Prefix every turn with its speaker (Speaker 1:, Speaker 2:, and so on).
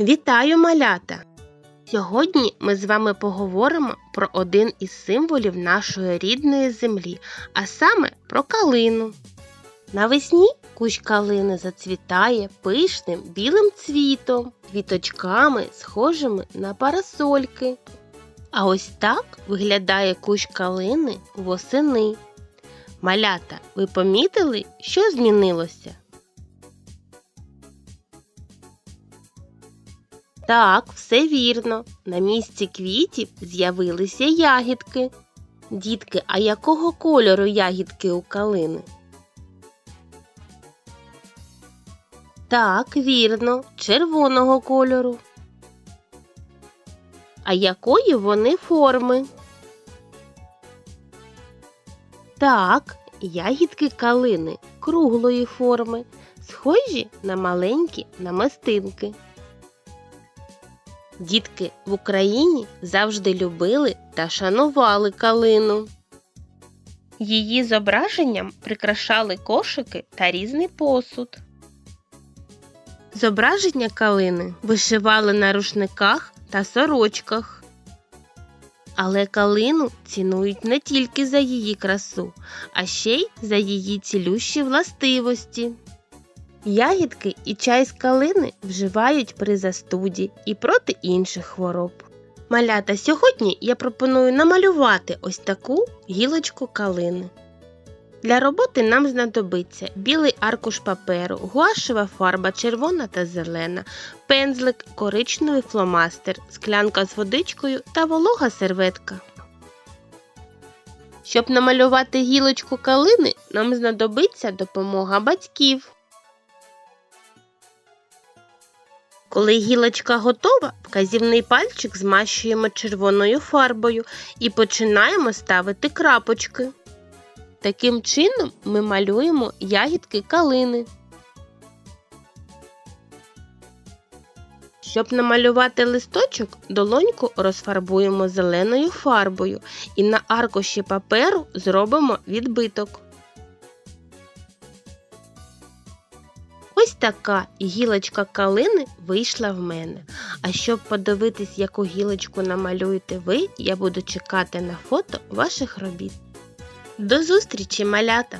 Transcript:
Speaker 1: Вітаю, малята! Сьогодні ми з вами поговоримо про один із символів нашої рідної землі, а саме про калину. Навесні кущ калини зацвітає пишним білим цвітом, квіточками, схожими на парасольки. А ось так виглядає кущ калини восени. Малята, ви помітили, що змінилося? Так, все вірно. На місці квітів з'явилися ягідки. Дітки, а якого кольору ягідки у калини? Так, вірно, червоного кольору. А якої вони форми? Так, ягідки калини круглої форми, схожі на маленькі намистинки. Дітки в Україні завжди любили та шанували калину. Її зображенням прикрашали кошики та різний посуд. Зображення калини вишивали на рушниках та сорочках. Але калину цінують не тільки за її красу, а ще й за її цілющі властивості. Ягідки і чай з калини вживають при застуді і проти інших хвороб. Малята, сьогодні я пропоную намалювати ось таку гілочку калини. Для роботи нам знадобиться білий аркуш паперу, гуашева фарба червона та зелена, пензлик, коричневий фломастер, склянка з водичкою та волога серветка. Щоб намалювати гілочку калини, нам знадобиться допомога батьків. Коли гілочка готова, вказівний пальчик змащуємо червоною фарбою і починаємо ставити крапочки. Таким чином ми малюємо ягідки калини. Щоб намалювати листочок, долоньку розфарбуємо зеленою фарбою і на аркуші паперу зробимо відбиток. Ось така гілочка калини вийшла в мене. А щоб подивитись, яку гілочку намалюєте ви, я буду чекати на фото ваших робіт. До зустрічі, малята!